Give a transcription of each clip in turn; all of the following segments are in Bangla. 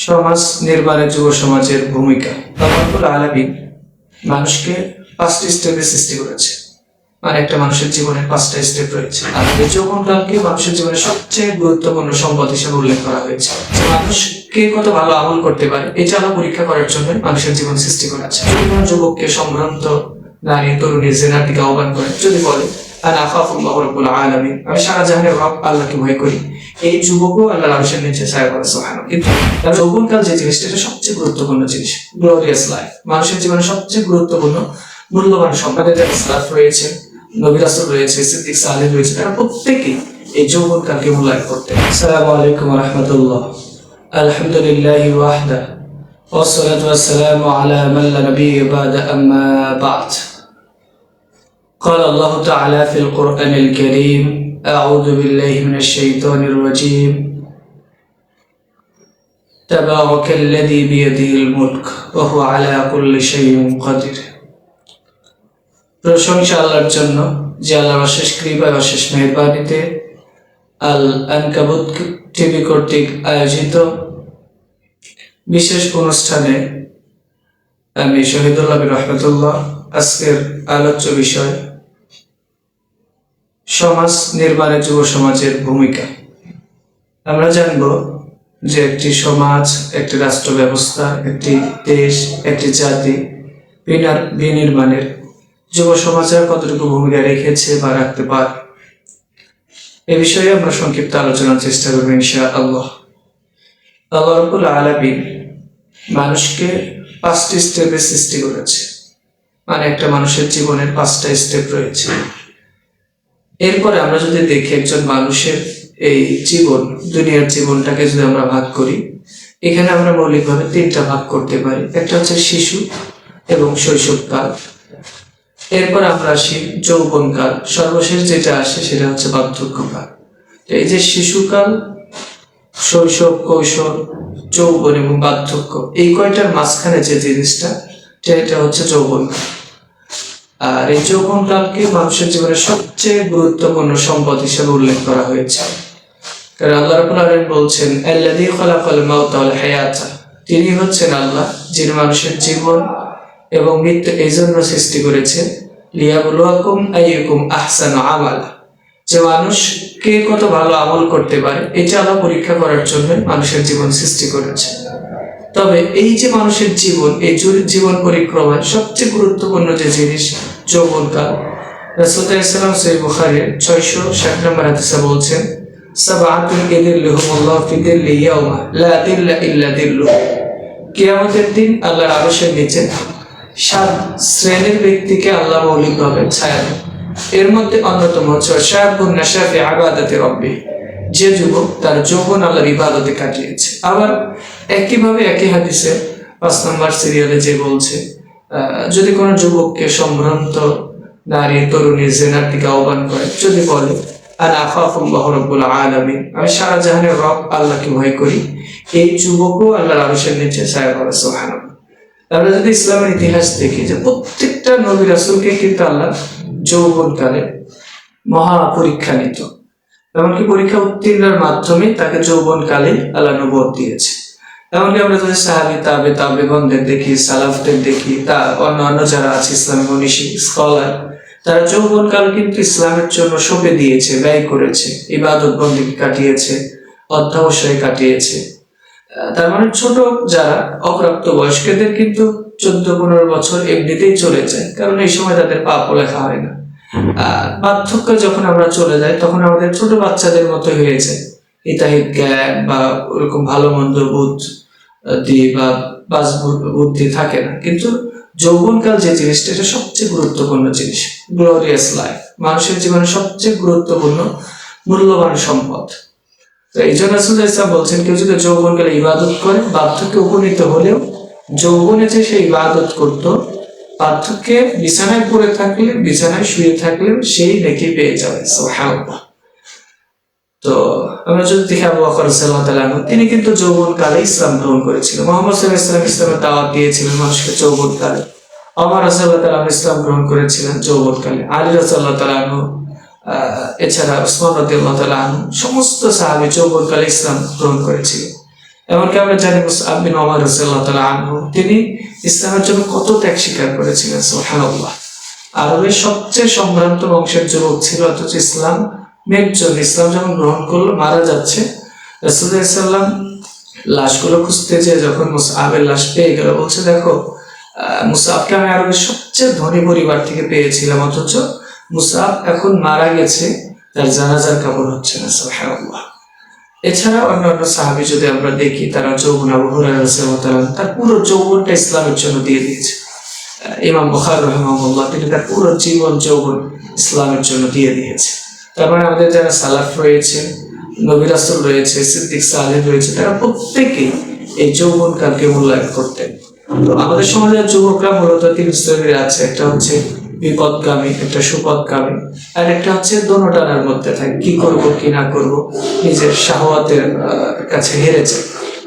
সমাজ নির্মাণে যুব সমাজের ভূমিকা। রহমতুল আলমী মানুষকে পাঁচটি স্টেপে সৃষ্টি করেছে। মানে একটা মানুষের জীবনের পাঁচটা স্টেপ রয়েছে। আর এই যৌবনকালকে মানুষের জীবনের সবচেয়ে গুরুত্বপূর্ণ সম্পদ হিসেবে উল্লেখ করা হয়েছে। যে মানুষকে কত ভালো আমল করতে পারে এটা আলো পরীক্ষা করার জন্য মানুষের জীবন সৃষ্টি যদি কোনো যুবককে সম্ভ্রান্ত নারী, তরুণী, জেনার দিকে আহ্বান করে। যদি বলে আর আফাফুল্লাহ রব্বুল আলামিন আমি সারা জাহানের রব আল্লাহকে ভয় করি এই যুবকও আল্লাহর আরশের নিচে ছায়া করে সুবহানাল্লাহ কিন্তু তার যৌবনকাল যে জিনিসটা এটা সবচেয়ে গুরুত্বপূর্ণ জিনিস গ্লোরিয়াস লাইফ মানুষের জীবনে সবচেয়ে গুরুত্বপূর্ণ মূল্যবান সম্পদের যারা সালাফ রয়েছে নবী রাসূল রয়েছে সিদ্দিক সালেহ রয়েছে তারা প্রত্যেকেই এই যৌবনকালকে মূল্যায়ন করতে আসসালামু আলাইকুম ওয়া রাহমাতুল্লাহ আলহামদুলিল্লাহি ওয়াহদা والصلاة والسلام على من لا نبي بعد أما بعد قال الله تعالى في القرآن الكريم أعوذ بالله من الشيطان الرجيم تبارك الذي بيده الملك وهو على كل شيء قدير প্রশংসা আল্লাহর জন্য যে আল্লাহর অশেষ কৃপায় অশেষ মেহরবানিতে আল আনকাবুত টিভি কর্তৃক আয়োজিত বিশেষ অনুষ্ঠানে আমি শহীদুল্লাহ বিন রহমতুল্লাহ আজকের আলোচ্য বিষয় সমাজ নির্মাণে যুব সমাজের ভূমিকা। আমরা জানব যে একটি সমাজ, একটি রাষ্ট্র ব্যবস্থা একটি দেশ, একটি জাতি বিনার বিনির্মাণের যুব সমাজের কতটুকু ভূমিকা রেখেছে বা রাখতে পারে? এ বিষয়ে আমরা সংক্ষিপ্ত আলোচনার চেষ্টা করব ইনশা আল্লাহ আল্লাহ রবুল মানুষকে পাঁচটি স্টেপে সৃষ্টি করেছে। মানে একটা মানুষের জীবনের পাঁচটা স্টেপ রয়েছে। এরপরে আমরা যদি দেখি একজন মানুষের এই জীবন, দুনিয়ার জীবনটাকে যদি আমরা ভাগ করি, এখানে আমরা মৌলিকভাবে তিনটা ভাগ করতে পারি। একটা হচ্ছে শিশু এবং শৈশবকাল। এরপর আমরা আসি যৌবনকাল। সর্বশেষ যেটা আসে সেটা হচ্ছে বার্ধক্যকাল। তো এই যে শিশুকাল, শৈশব, কৈশোর, যৌবন এবং বার্ধক্য, এই কয়টার মাঝখানে যে জিনিসটা এটা হচ্ছে যৌবনকাল। আর এই যৌবনকালকে মানুষের জীবনের সবচেয়ে গুরুত্বপূর্ণ সম্পদ হিসেবে উল্লেখ করা হয়েছে। কারণ আল্লাহ বলছেন তিনি হচ্ছেন আল্লাহ, যিনি মানুষের জীবন এবং মৃত্যু এই জন্য সৃষ্টি করেছেন। লিয়াবলুয়াকুম আইয়ুকুম আহসানু আমালা। যে মানুষ কে কত ভালো আমল করতে পারে, এটা আল্লাহ পরীক্ষা করার জন্য মানুষের জীবন সৃষ্টি করেছে। তবে এই যে মানুষের জীবন, এই জীবন পরিক্রমায় সবচেয়ে গুরুত্বপূর্ণ যে জিনিস যৌবনকাল রাসূলুল্লাহ ইসলাম বুখারীর ছয়শো ষাট নম্বর বলছেন দিন আল্লাহর শ্রেণির ব্যক্তিকে আল্লাহ মৌলিকভাবে ছায়া এর মধ্যে অন্যতম হচ্ছে শাহাবুন নাশাফি যে যুবক তার যৌবন আল্লাহর ইবাদতে কাটিয়েছে। আবার একইভাবে একই হাদিসে পাঁচ নম্বর সিরিয়ালে যে বলছে যদি কোনো যুবককে সম্ভ্রান্ত নারী, তরুণী, জেনার দিকে আহ্বান করে, যদি বলে আর আফাফুল্লাহ রব্বুল আলামিন আমি সারা জাহানের রব আল্লাহকে ভয় করি। এই যুবকও আল্লাহর আরশের নিচে করে সুবহানাল্লাহ। আমরা যদি ইসলামের ইতিহাস দেখি, যে প্রত্যেকটা নবী রাসূলকে কিন্তু আল্লাহ যৌবনকালে মহা পরীক্ষা নিত। এমনকি পরীক্ষা উত্তীর্ণের মাধ্যমে তাকে যৌবনকালে আল্লাহ নবুয়ত দিয়েছে। এমনকি আমরা যদি সাহাবি, তাবে, তাবেগণদের দেখি, সালাফদের দেখি, তা অন্য অন্য যারা আছে, ইসলামী মনীষী, স্কলার, তারা যৌবনকাল কিন্তু ইসলামের জন্য সঁপে দিয়েছে, ব্যয় করেছে, ইবাদত বন্দী কাটিয়েছে, অধ্যাবসায় কাটিয়েছে। তার মানে ছোট যারা, অপ্রাপ্ত বয়স্কদের কিন্তু চোদ্দ পনেরো বছর এমনিতেই চলে যায়, কারণ এই সময় তাদের পাপ লেখা হয় না। পার্থক্য যখন আমরা চলে যাই, তখন আমাদের ছোট বাচ্চাদের মতো হয়ে যায়। হিতাহিত জ্ঞান বা ওরকম ভালো মন্দ বুধ দিয়ে বা বাস বুদ্ধি থাকে না। কিন্তু যৌবনকাল যে জিনিসটা, এটা সবচেয়ে গুরুত্বপূর্ণ জিনিস। গ্লোরিয়াস লাইফ মানুষের জীবনে সবচেয়ে গুরুত্বপূর্ণ, মূল্যবান সম্পদ। তো এই জন্য রাসূলুল্লাহ ইসলাম বলছেন, কেউ যদি যৌবনকালে ইবাদত করে, বার্ধক্যে উপনীত হলেও যৌবনে যে সে ইবাদত করত বার্ধক্যে বিছানায় পড়ে থাকলে বিছানায় শুয়ে থাকলে সেই নেকি পেয়ে যাবে তো আমরা যদি দেখি আবু বকর আনহু, তিনি কিন্তু যৌবনকালে ইসলাম গ্রহণ করেছিলেন। মোহাম্মদ সাল্লাল্লাহু আলাইহি ওয়াসাল্লাম ইসলামের দাওয়াত দিয়েছিলেন মানুষকে যৌবনকালে। ওমর রাদিয়াল্লাহু তাআলা আনহু ইসলাম গ্রহণ করেছিলেন যৌবনকালে। আলী রাদিয়াল্লাহু তাআলা আনহু, আহ, এছাড়া উসমান রাদিয়াল্লাহু তাআলা আনহু, সমস্ত সাহাবী যৌবনকালে ইসলাম গ্রহণ করেছিলেন। এমনকি আমরা জানি মুসআব বিন ওমর রাদিয়াল্লাহু তাআলা তিনি ইসলামের জন্য কত ত্যাগ স্বীকার করেছিলেন সুবহানাল্লাহ। আরবের সবচেয়ে সম্ভ্রান্ত বংশের যুবক ছিল অথচ ইসলাম মেঘ জন্য ইসলাম যখন গ্রহণ করল মারা যাচ্ছে। রাসূলুল্লাহ সাল্লাম লাশগুলো খুঁজতে যেয়ে যখন মুসআবের লাশ পেয়ে গেল বলছে দেখো আহ, আমি আরবের সবচেয়ে ধনী পরিবার থেকে পেয়েছিলাম অথচ মুসআব এখন মারা গেছে তার জানাজার কাপড় হচ্ছে না সুবহানাল্লাহ। এছাড়া অন্যান্য সাহাবি যদি আমরা দেখি, তারা যৌবন আবু হুরায়রা তার পুরো যৌবনটা ইসলামের জন্য দিয়ে দিয়েছে। ইমাম বখার রহমাহুল্লাহ, তিনি তার পুরো জীবন যৌবন ইসলামের জন্য দিয়ে দিয়েছে। তার মানে আমাদের যারা সালাফ রয়েছে, নবী রাসূল রয়েছে, সিদ্দিক সালেহ রয়েছে, তারা প্রত্যেকেই এই যৌবন কালকে মূল্যায়ন করতেন। তো আমাদের সমাজের যুবকরা মূলত তিন শ্রেণির আছে, একটা হচ্ছে বিপদগামী, একটা সুপদগামী। আর একটা হচ্ছে দোনো টানার মধ্যে থাকে, কি করব, কি না করব, নিজের শাহওয়াতের কাছে হেরেছে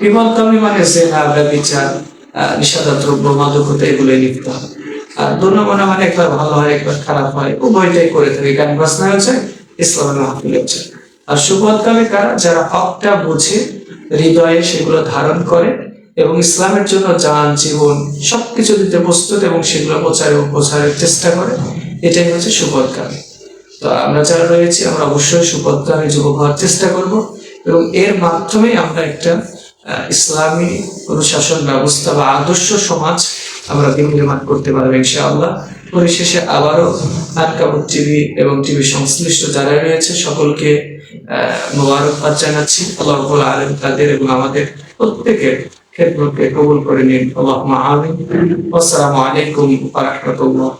বিপদগামী মানে জেনা ব্যবিচার নিষাদা দ্রব্য মাদকতা, এগুলোই লিপ্ত হয়। আর দোনো মনে একবার ভালো হয়, একবার খারাপ হয়, উভয়টাই করে থাকে। গান বাজনা হচ্ছে ইসলামের মাহফিল হচ্ছে। আর সুপদগামী কারা? যারা হকটা বুঝে, হৃদয়ে সেগুলো ধারণ করে এবং ইসলামের জন্য জান জীবন সবকিছু দিতে প্রস্তুত এবং সেগুলো প্রচার প্রচারের চেষ্টা করে এটাই হচ্ছে সুপদগামী তো আমরা যারা রয়েছি আমরা অবশ্যই সুপদগামী যুবক হওয়ার চেষ্টা করব এবং এর মাধ্যমে আমরা একটা ইসলামী অনুশাসন ব্যবস্থা বা আদর্শ সমাজ আমরা বিনির্মাণ করতে পারব ইনশাআল্লাহ। পরিশেষে আবারও আনকাবুত টিভি এবং টিভি সংশ্লিষ্ট যারা রয়েছে সকলকে আহ, মোবারকবাদ জানাচ্ছি। আল্লাহ আলামিন তাদের এবং আমাদের প্রত্যেকের ক্ষেত্রকে কবুল করে নিন। আল্লাহ আসসালামু আলাইকুম ওয়া রাহমাতুল্লাহ।